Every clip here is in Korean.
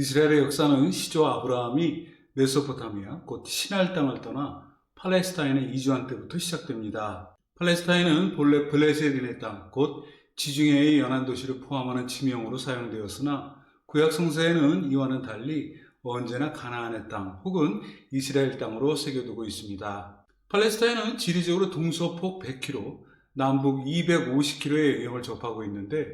이스라엘의 역사는 시조 아브라함이 메소포타미아, 곧 신할 땅을 떠나 팔레스타인에 이주한 때부터 시작됩니다. 팔레스타인은 본래 블레셋인의 땅, 곧 지중해의 연안 도시를 포함하는 지명으로 사용되었으나 구약 성서에는 이와는 달리 언제나 가나안의 땅 혹은 이스라엘 땅으로 새겨두고 있습니다. 팔레스타인은 지리적으로 동서폭 100km, 남북 250km의 영역을 접하고 있는데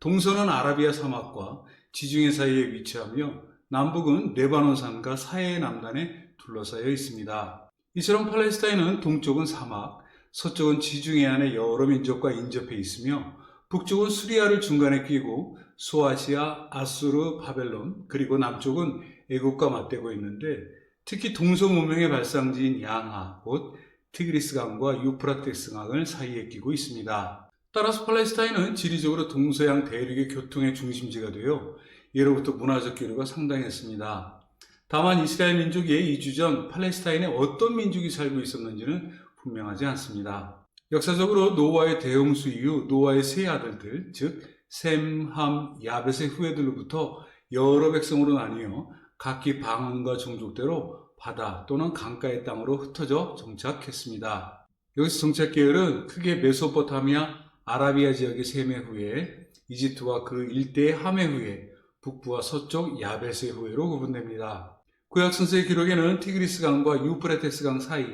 동서는 아라비아 사막과 지중해 사이에 위치하며 남북은 레바논 산과 사해의 남단에 둘러싸여 있습니다. 이처럼 팔레스타인은 동쪽은 사막, 서쪽은 지중해 안에 여러 민족과 인접해 있으며 북쪽은 수리아를 중간에 끼고 소아시아, 아수르, 바벨론, 그리고 남쪽은 애국과 맞대고 있는데 특히 동서 문명의 발상지인 양하, 곧 티그리스 강과 유프라테스 강을 사이에 끼고 있습니다. 따라서 팔레스타인은 지리적으로 동서양 대륙의 교통의 중심지가 되어 예로부터 문화적 교류가 상당했습니다. 다만 이스라엘 민족이 이주 전 팔레스타인에 어떤 민족이 살고 있었는지는 분명하지 않습니다. 역사적으로 노아의 대홍수 이후 노아의 세 아들들, 즉 셈, 함, 야벳의 후예들로부터 여러 백성으로 나뉘어 각기 방언과 종족대로 바다 또는 강가의 땅으로 흩어져 정착했습니다. 여기서 정착 계열은 크게 메소포타미아, 아라비아 지역의 셈의 후예, 이집트와 그 일대의 함의 후예, 북부와 서쪽 야벳의 후예로 구분됩니다. 구약 선서의 기록에는 티그리스 강과 유프레테스 강 사이,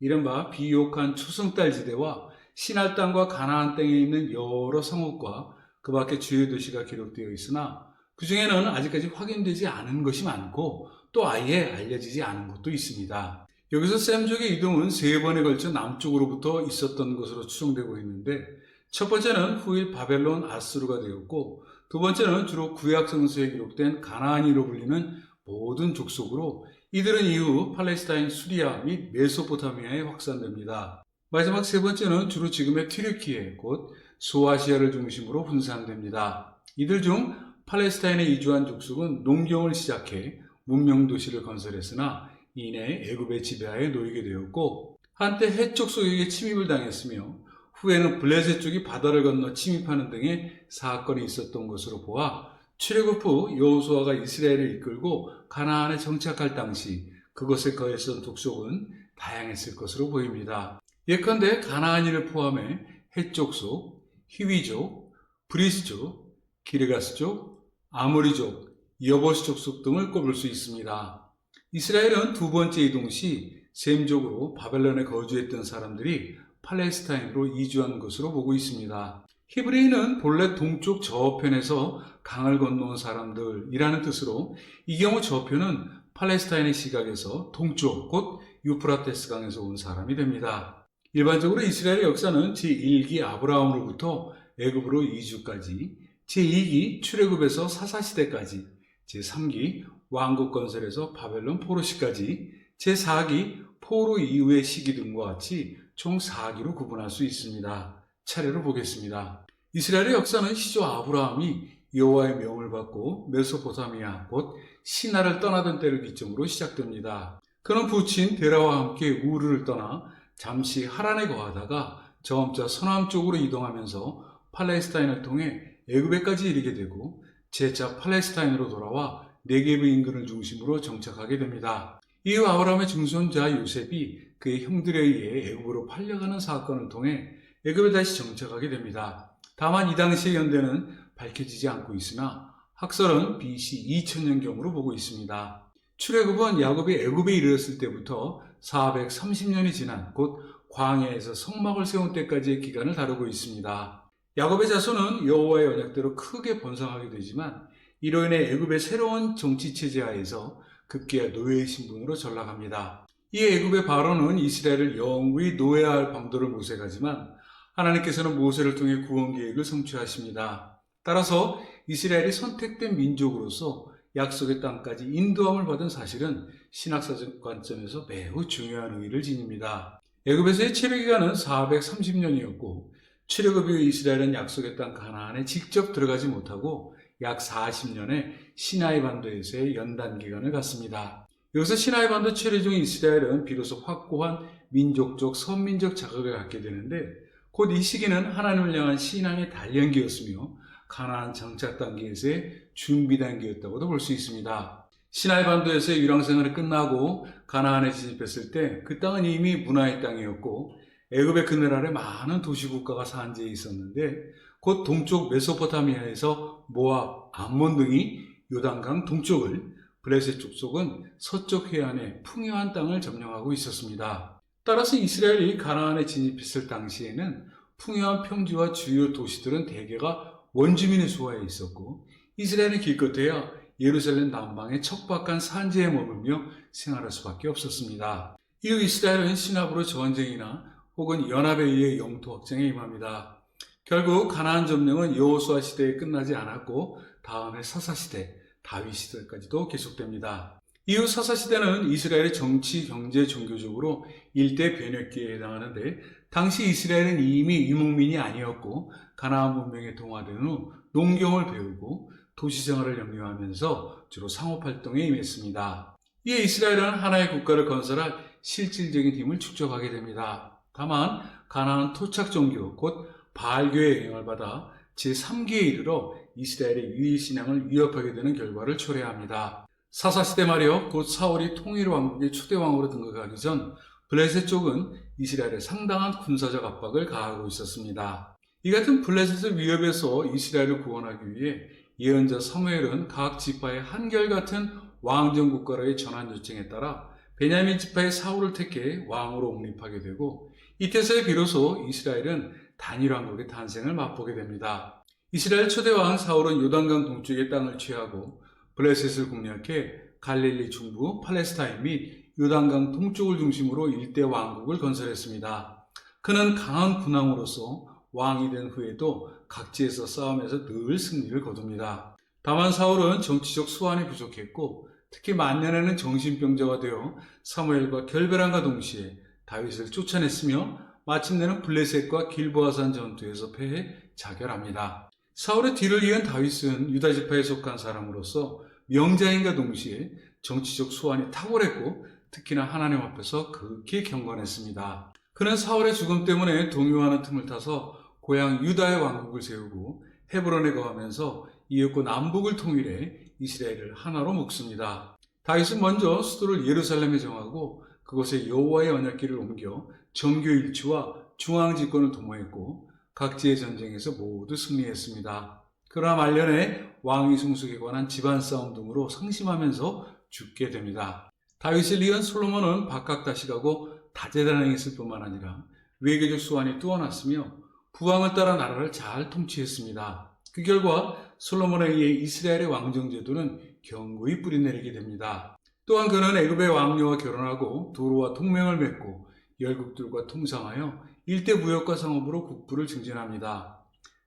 이른바 비옥한 초승달 지대와 신할 땅과 가나안 땅에 있는 여러 성읍과 그 밖의 주요 도시가 기록되어 있으나 그 중에는 아직까지 확인되지 않은 것이 많고 또 아예 알려지지 않은 것도 있습니다. 여기서 셈족의 이동은 세 번에 걸쳐 남쪽으로부터 있었던 것으로 추정되고 있는데 첫 번째는 후일 바벨론 아수르가 되었고 두 번째는 주로 구약 성서에 기록된 가나안이로 불리는 모든 족속으로 이들은 이후 팔레스타인 수리아 및 메소포타미아에 확산됩니다. 마지막 세 번째는 주로 지금의 튀르키예 곧 소아시아를 중심으로 분산됩니다. 이들 중 팔레스타인에 이주한 족속은 농경을 시작해 문명 도시를 건설했으나 이내 애굽의 지배하에 놓이게 되었고 한때 해쪽 소유에게 침입을 당했으며 후에는 블레셋 쪽이 바다를 건너 침입하는 등의 사건이 있었던 것으로 보아 출애굽 후 여호수아가 이스라엘을 이끌고 가나안에 정착할 당시 그것에 거했던 족속은 다양했을 것으로 보입니다. 예컨대 가나안인을 포함해 해족속, 히위족, 브리스족, 기르가스족, 아모리족, 여버스 족속 등을 꼽을 수 있습니다. 이스라엘은 두 번째 이동 시 셈족으로 바벨론에 거주했던 사람들이 팔레스타인으로 이주한 것으로 보고 있습니다. 히브리인은 본래 동쪽 저편에서 강을 건너온 사람들이라는 뜻으로 이 경우 저편은 팔레스타인의 시각에서 동쪽 곧 유프라테스 강에서 온 사람이 됩니다. 일반적으로 이스라엘의 역사는 제1기 아브라함으로부터 애굽으로 이주까지, 제2기 출애굽에서 사사시대까지, 제3기 왕국 건설에서 바벨론 포로시까지, 제4기 포로 이후의 시기 등과 같이 총 4기로 구분할 수 있습니다. 차례로 보겠습니다. 이스라엘의 역사는 시조 아브라함이 여호와의 명을 받고 메소포타미아 곧 신하를 떠나던 때를 기점으로 시작됩니다. 그는 부친 데라와 함께 우르를 떠나 잠시 하란에 거하다가 점차 서남 쪽으로 이동하면서 팔레스타인을 통해 애굽에까지 이르게 되고 재차 팔레스타인으로 돌아와 네게브 인근을 중심으로 정착하게 됩니다. 이후 아브라함의 증손자 요셉이 그의 형들에 의해 애굽으로 팔려가는 사건을 통해 애굽에 다시 정착하게 됩니다. 다만 이 당시의 연대는 밝혀지지 않고 있으나 학설은 BC 2000년경으로 보고 있습니다. 출애굽은 야곱이 애굽에 이르렀을 때부터 430년이 지난 곧 광야에서 성막을 세운 때까지의 기간을 다루고 있습니다. 야곱의 자손은 여호와의 언약대로 크게 번성하게 되지만 이로 인해 애굽의 새로운 정치 체제 하에서 급기야 노예의 신분으로 전락합니다. 이 애굽의 바로는 이스라엘을 영원히 노예할 방도를 모색하지만 하나님께서는 모세를 통해 구원 계획을 성취하십니다. 따라서 이스라엘이 선택된 민족으로서 약속의 땅까지 인도함을 받은 사실은 신학사적 관점에서 매우 중요한 의의를 지닙니다. 애굽에서의 체류 기간은 430년이었고 출애굽 이후 이스라엘은 약속의 땅 가나안에 직접 들어가지 못하고 약 40년의 시나이 반도에서의 연단 기간을 갖습니다. 여기서 시나이 반도 체류 중 이스라엘은 비로소 확고한 민족적 선민적 자극을 갖게 되는데 곧 이 시기는 하나님을 향한 신앙의 단련기였으며 가나안 정착 단계에서의 준비 단계였다고도 볼 수 있습니다. 시나이 반도에서의 유랑 생활이 끝나고 가나안에 진입했을 때 그 땅은 이미 문화의 땅이었고 애굽의 그늘 아래 많은 도시 국가가 산지에 있었는데 곧 동쪽 메소포타미아에서 모압, 암몬 등이 요단강 동쪽을 블레셋 족속은 서쪽 해안의 풍요한 땅을 점령하고 있었습니다. 따라서 이스라엘이 가나안에 진입했을 당시에는 풍요한 평지와 주요 도시들은 대개가 원주민의 수하에 있었고 이스라엘은 기껏해야 예루살렘 남방의 척박한 산지에 머물며 생활할 수밖에 없었습니다. 이후 이스라엘은 신압으로 전쟁이나 혹은 연합에 의해 영토 확장에 임합니다. 결국 가나안 점령은 여호수아 시대에 끝나지 않았고 다음에 사사 시대, 다윗 시대까지도 계속됩니다. 이후 사사 시대는 이스라엘의 정치, 경제, 종교적으로 일대 변혁기에 해당하는데 당시 이스라엘은 이미 유목민이 아니었고 가나안 문명에 동화된 후 농경을 배우고 도시 생활을 영위하면서 주로 상업 활동에 임했습니다. 이에 이스라엘은 하나의 국가를 건설할 실질적인 힘을 축적하게 됩니다. 다만 가나안 토착 종교 곧 바알교의 영향을 받아 제3기에 이르러 이스라엘의 유일 신앙을 위협하게 되는 결과를 초래합니다. 사사시대 말이요 곧 사울이 통일 왕국의 초대 왕으로 등극하기 전 블레셋 쪽은 이스라엘에 상당한 군사적 압박을 가하고 있었습니다. 이 같은 블레셋의 위협에서 이스라엘을 구원하기 위해 예언자 사무엘은 각 지파의 한결같은 왕정 국가로의 전환 요청에 따라 베냐민 지파의 사울을 택해 왕으로 옹립하게 되고 이때서야 비로소 이스라엘은 단일 왕국의 탄생을 맛보게 됩니다. 이스라엘 초대 왕 사울은 요단강 동쪽의 땅을 취하고 블레셋을 공략해 갈릴리 중부 팔레스타인 및 요단강 동쪽을 중심으로 일대 왕국을 건설했습니다. 그는 강한 군왕으로서 왕이 된 후에도 각지에서 싸움에서 늘 승리를 거둡니다. 다만 사울은 정치적 수완이 부족했고 특히 만년에는 정신병자가 되어 사무엘과 결별함과 동시에 다윗을 쫓아냈으며 마침내는 블레셋과 길보아산 전투에서 패해 자결합니다. 사울의 뒤를 이은 다윗은 유다 지파에 속한 사람으로서 명자인과 동시에 정치적 수완이 탁월했고 특히나 하나님 앞에서 극히 경건했습니다. 그는 사울의 죽음 때문에 동요하는 틈을 타서 고향 유다의 왕국을 세우고 헤브론에 거하면서 이윽고 남북을 통일해 이스라엘을 하나로 묶습니다. 다윗은 먼저 수도를 예루살렘에 정하고 그곳에 여호와의 언약궤를 옮겨 정교 일치와 중앙 집권을 도모했고 각지의 전쟁에서 모두 승리했습니다. 그러나 말년에 왕위 승숙에 관한 집안 싸움 등으로 상심하면서 죽게 됩니다. 다윗을 이은 솔로몬은 박학다식하고 다재다능했을 뿐만 아니라 외교적 수완이 뛰어났으며 부왕을 따라 나라를 잘 통치했습니다. 그 결과 솔로몬에 의해 이스라엘의 왕정 제도는 견고히 뿌리내리게 됩니다. 또한 그는 애굽의 왕녀와 결혼하고 도로와 동맹을 맺고 열국들과 통상하여 일대 무역과 상업으로 국부를 증진합니다.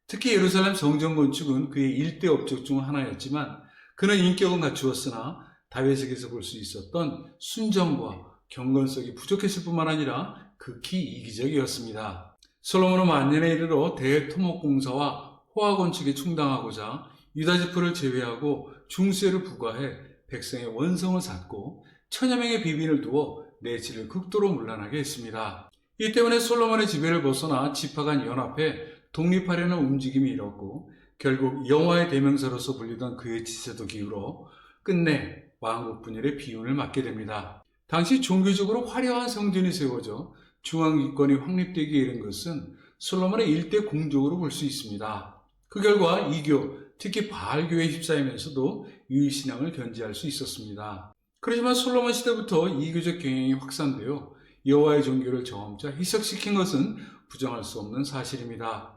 특히 예루살렘 성전 건축은 그의 일대 업적 중 하나였지만 그는 인격은 갖추었으나 다윗에게서 볼 수 있었던 순정과 경건성이 부족했을 뿐만 아니라 극히 이기적이었습니다. 솔로몬은 만년에 이르러 대토목공사와 호화 건축에 충당하고자 유다 지파를 제외하고 중세를 부과해 백성의 원성을 쌓고 천여 명의 비빈을 두어 내지를 극도로 문란하게 했습니다. 이 때문에 솔로몬의 지배를 벗어나 지파 간 연합해 독립하려는 움직임이 일었고 결국 영화의 대명사로서 불리던 그의 지세도 기울어 끝내 왕국 분열의 비운을 맞게 됩니다. 당시 종교적으로 화려한 성전이 세워져 중앙 기권이 확립되기에 이른 것은 솔로몬의 일대 공적으로 볼 수 있습니다. 그 결과 이교, 특히 바알교에 휩싸이면서도 유일신앙을 견지할 수 있었습니다. 그렇지만 솔로몬 시대부터 이교적 경향이 확산되어 여호와의 종교를 점차 희석시킨 것은 부정할 수 없는 사실입니다.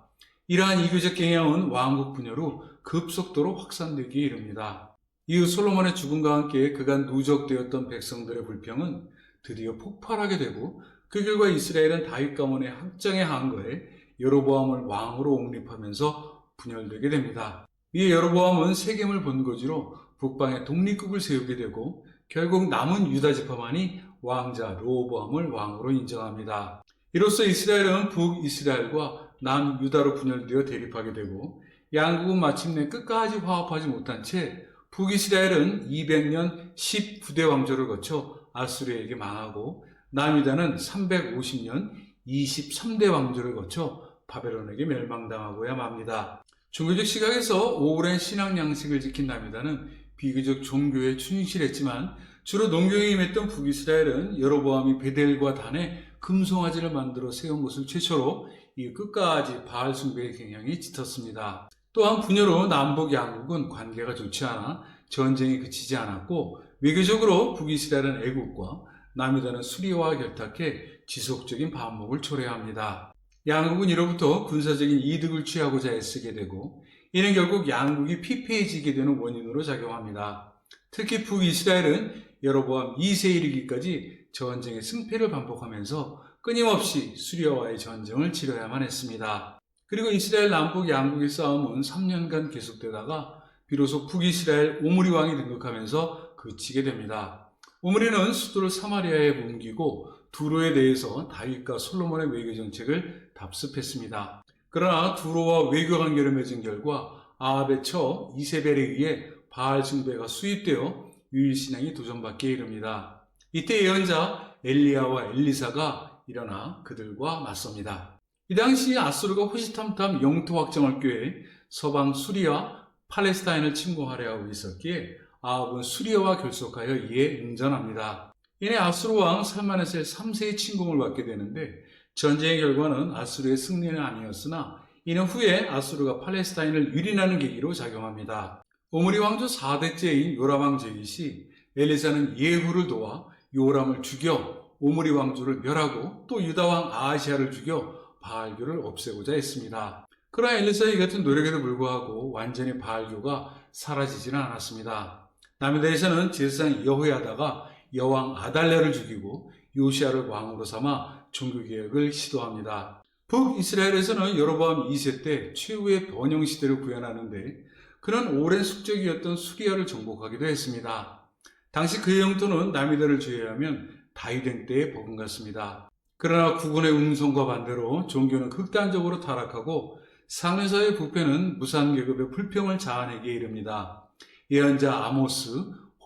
이러한 이교적 경향은 왕국 분열 후 급속도로 확산되기에 이릅니다. 이후 솔로몬의 죽음과 함께 그간 누적되었던 백성들의 불평은 드디어 폭발하게 되고 그 결과 이스라엘은 다윗 가문의 확장에 항거해 여로보암을 왕으로 옹립하면서 분열되게 됩니다. 이에 여로보암은 세겜을 본거지로 북방에 독립국을 세우게 되고 결국 남은 유다 지파만이 왕자 로보암을 왕으로 인정합니다. 이로써 이스라엘은 북이스라엘과 남유다로 분열되어 대립하게 되고 양국은 마침내 끝까지 화합하지 못한 채 북이스라엘은 200년 19대 왕조를 거쳐 아수르에게 망하고 남유다는 350년 23대 왕조를 거쳐 바벨론에게 멸망당하고야 맙니다. 종교적 시각에서 오랜 신앙 양식을 지킨 나미다는 비교적 종교에 충실했지만 주로 농경에 임했던 북이스라엘은 여로보암이 베델과 단에 금송아지를 만들어 세운 것을 최초로 이 끝까지 바알 숭배의 경향이 짙었습니다. 또한 분여로 남북 양국은 관계가 좋지 않아 전쟁이 그치지 않았고 외교적으로 북이스라엘은 애국과 남유다는 수리와 결탁해 지속적인 반목을 초래합니다. 양국은 이로부터 군사적인 이득을 취하고자 애쓰게 되고 이는 결국 양국이 피폐해지게 되는 원인으로 작용합니다. 특히 북이스라엘은 여로보암 2세 이르기까지 전쟁의 승패를 반복하면서 끊임없이 수리아와의 전쟁을 치러야만 했습니다. 그리고 이스라엘 남북 양국의 싸움은 3년간 계속되다가 비로소 북이스라엘 오므리 왕이 등극하면서 그치게 됩니다. 오므리는 수도를 사마리아에 옮기고 두로에 대해서 다윗과 솔로몬의 외교 정책을 답습했습니다. 그러나 두로와 외교 관계를 맺은 결과 아합의 처 이세벨에 의해 바알 숭배가 수입되어 유일신앙이 도전받게 이릅니다. 이때 예언자 엘리야와 엘리사가 일어나 그들과 맞섭니다. 이 당시 아수르가 호시탐탐 영토 확정을 꾀해 서방 수리아 팔레스타인을 침공하려 하고 있었기에 아합은 수리아와 결속하여 이에 응전합니다. 이내 아수르 왕 살마네셀 3세의 침공을 받게 되는데 전쟁의 결과는 아수르의 승리는 아니었으나 이는 후에 아수르가 팔레스타인을 유린하는 계기로 작용합니다. 오므리 왕조 4대째인 요람 왕 제이시 엘리사는 예후를 도와 요람을 죽여 오므리 왕조를 멸하고 또 유다 왕 아하시아를 죽여 바알교를 없애고자 했습니다. 그러나 엘리사의 같은 노력에도 불구하고 완전히 바알교가 사라지지는 않았습니다. 남유다에서는 제사장 여호야다가 여왕 아달랴를 죽이고 요시아를 왕으로 삼아 종교개혁을 시도합니다. 북이스라엘에서는 여로보암 2세 때 최후의 번영 시대를 구현하는데 그는 오랜 숙적이었던 수리아를 정복하기도 했습니다. 당시 그의 영토는 남유다를 제외하면 다윗행 때에 버금갔습니다. 그러나 국군의 음성과 반대로 종교는 극단적으로 타락하고 상류사의 부패는 무산 계급의 불평을 자아내게 이릅니다. 예언자 아모스,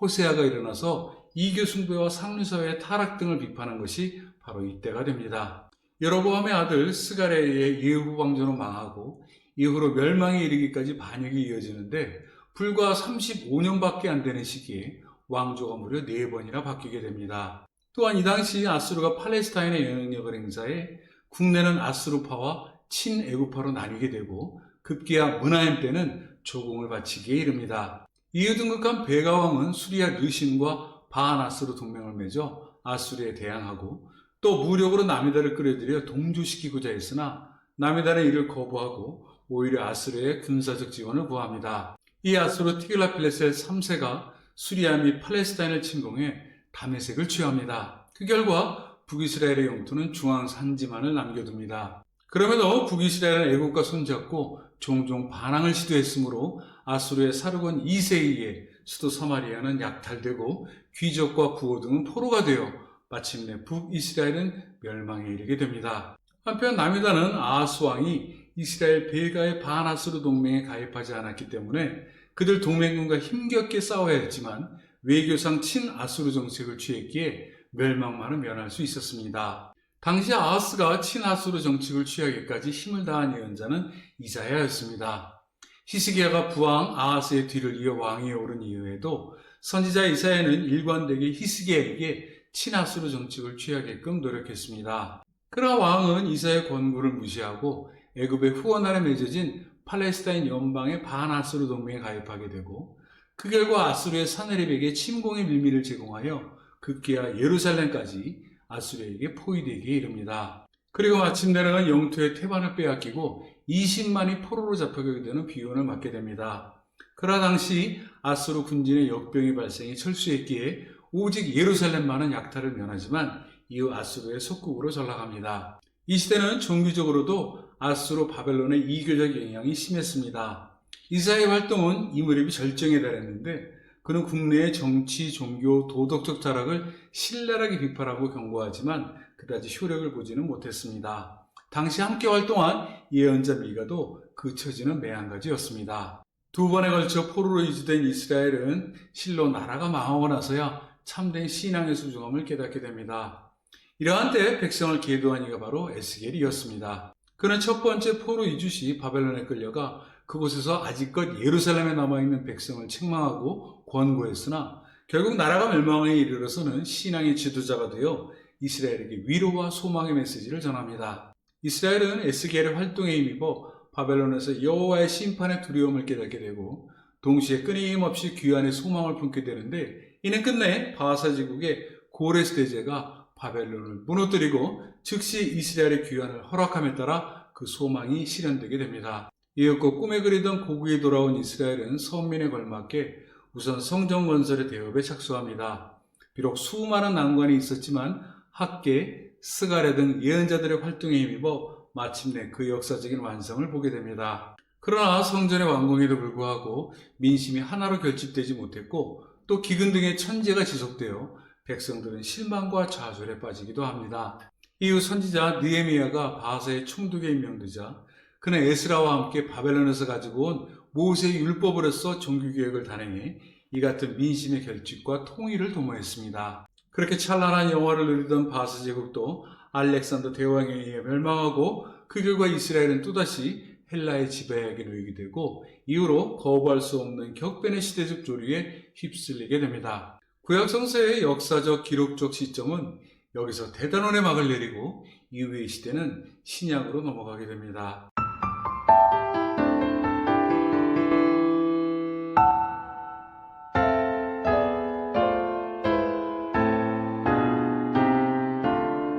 호세아가 일어나서 이교 숭배와 상류사회의 타락 등을 비판한 것이 바로 이때가 됩니다. 여로보암의 아들 스가레의 예후 왕조로 망하고 이후로 멸망에 이르기까지 반역이 이어지는데 불과 35년밖에 안 되는 시기에 왕조가 무려 4번이나 바뀌게 됩니다. 또한 이 당시 아수르가 팔레스타인의 영향력을 행사해 국내는 아수르파와 친애국파로 나뉘게 되고 급기야 문하임 때는 조공을 바치기에 이릅니다. 이후 등극한 베가왕은 수리아 르신과 바하나스로 동맹을 맺어 아수르에 대항하고 또 무력으로 나미다를 끌어들여 동조시키고자 했으나 나미다는 이를 거부하고 오히려 아수르의 군사적 지원을 구합니다. 이 아수르 티글라필레셀 3세가 수리아 및 팔레스타인을 침공해 담에색을 취합니다. 그 결과 북이스라엘의 영토는 중앙 산지만을 남겨둡니다. 그럼에도 북이스라엘은 애국과 손잡고 종종 반항을 시도했으므로 아수르의 사르곤 2세에 수도 서마리아는 약탈되고 귀족과 부호 등은 포로가 되어 마침내 북이스라엘은 멸망에 이르게 됩니다. 한편 남유다는 아하스 왕이 이스라엘 베가의 바하나스르 동맹에 가입하지 않았기 때문에 그들 동맹군과 힘겹게 싸워야 했지만 외교상 친아수르 정책을 취했기에 멸망만은 면할 수 있었습니다. 당시 아하스가 친아수르 정책을 취하기까지 힘을 다한 예언자는 이사야였습니다. 히스기야가 부왕 아하스의 뒤를 이어 왕위에 오른 이후에도 선지자 이사야는 일관되게 히스기야에게 친아수르 정책을 취하게끔 노력했습니다. 그러나 왕은 이사의 권고를 무시하고 애굽의 후원 아래 맺어진 팔레스타인 연방의 반아수르 동맹에 가입하게 되고 그 결과 아수르의 사내립에게 침공의 밀미를 제공하여 급기야 예루살렘까지 아수르에게 포위되기에 이릅니다. 그리고 마침내는 영토의 태반을 빼앗기고 20만이 포로로 잡혀가게 되는 비용을 맞게 됩니다. 그러나 당시 아수르 군진의 역병이 발생해 철수했기에 오직 예루살렘만은 약탈을 면하지만 이후 아수르의 속국으로 전락합니다. 이 시대는 종교적으로도 아수르 바벨론의 이교적 영향이 심했습니다. 이사의 활동은 이 무렵이 절정에 달했는데 그는 국내의 정치, 종교, 도덕적 타락을 신랄하게 비판하고 경고하지만 그다지 효력을 보지는 못했습니다. 당시 함께 활동한 예언자 미가도 그 처지는 매한가지였습니다. 두 번에 걸쳐 포로로 이주된 이스라엘은 실로 나라가 망하고 나서야 참된 신앙의 소중함을 깨닫게 됩니다. 이러한 때 백성을 계도한 이가 바로 에스겔이었습니다. 그는 첫 번째 포로 이주 시 바벨론에 끌려가 그곳에서 아직껏 예루살렘에 남아있는 백성을 책망하고 권고했으나 결국 나라가 멸망에 이르러서는 신앙의 지도자가 되어 이스라엘에게 위로와 소망의 메시지를 전합니다. 이스라엘은 에스겔의 활동에 힘입어 바벨론에서 여호와의 심판의 두려움을 깨닫게 되고 동시에 끊임없이 귀환의 소망을 품게 되는데 이는 끝내 바하사 제국의 고레스 대제가 바벨론을 무너뜨리고 즉시 이스라엘의 귀환을 허락함에 따라 그 소망이 실현되게 됩니다. 이윽고 꿈에 그리던 고국에 돌아온 이스라엘은 선민에 걸맞게 우선 성전 건설의 대업에 착수합니다. 비록 수많은 난관이 있었지만 학계, 스가랴 등 예언자들의 활동에 힘입어 마침내 그 역사적인 완성을 보게 됩니다. 그러나 성전의 완공에도 불구하고 민심이 하나로 결집되지 못했고 또 기근 등의 천재가 지속되어 백성들은 실망과 좌절에 빠지기도 합니다. 이후 선지자 느헤미야가 바하사의 총독에 임명되자 그는 에스라와 함께 바벨론에서 가지고 온 모세의 율법으로서 종교개혁을 단행해 이 같은 민심의 결집과 통일을 도모했습니다. 그렇게 찬란한 영화를 누리던 바하사 제국도 알렉산더 대왕에 의해 멸망하고 그 결과 이스라엘은 또다시 헬라의 지배하게 놓이게 되고 이후로 거부할 수 없는 격변의 시대적 조류에 휩쓸리게 됩니다. 구약 성서의 역사적 기록적 시점은 여기서 대단원의 막을 내리고 이후의 시대는 신약으로 넘어가게 됩니다.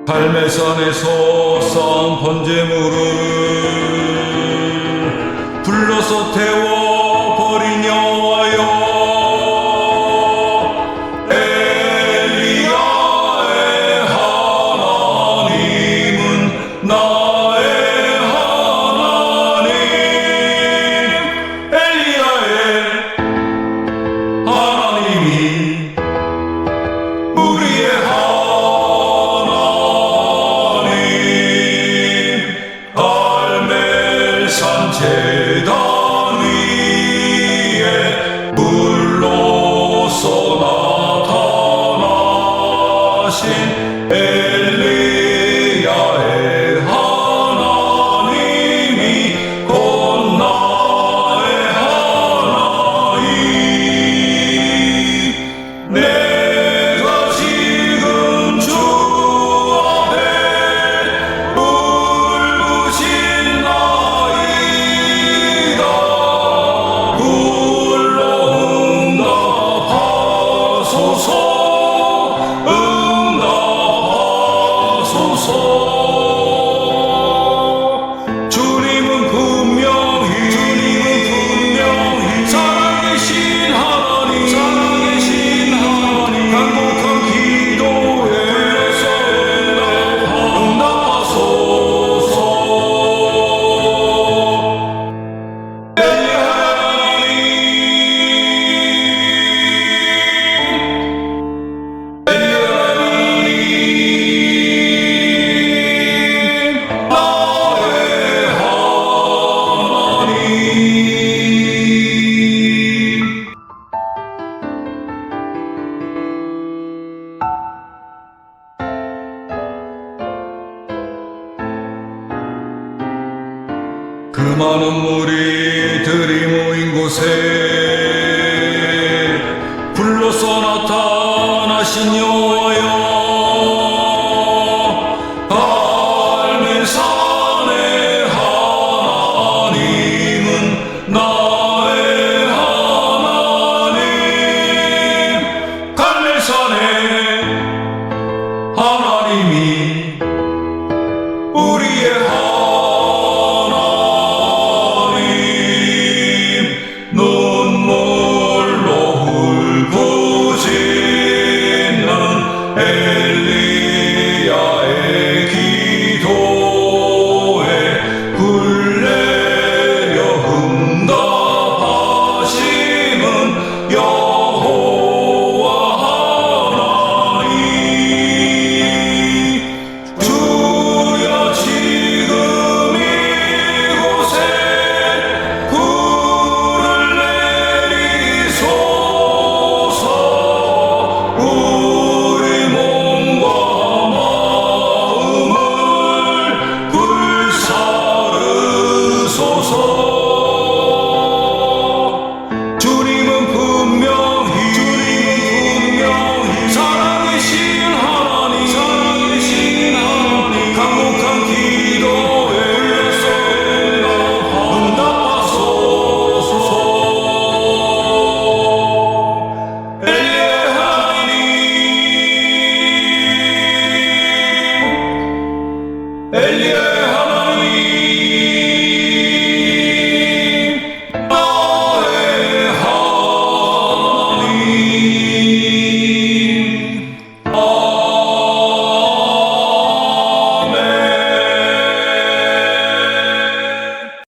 갈매산에서 쌓은 번제물을 불러서 태워 모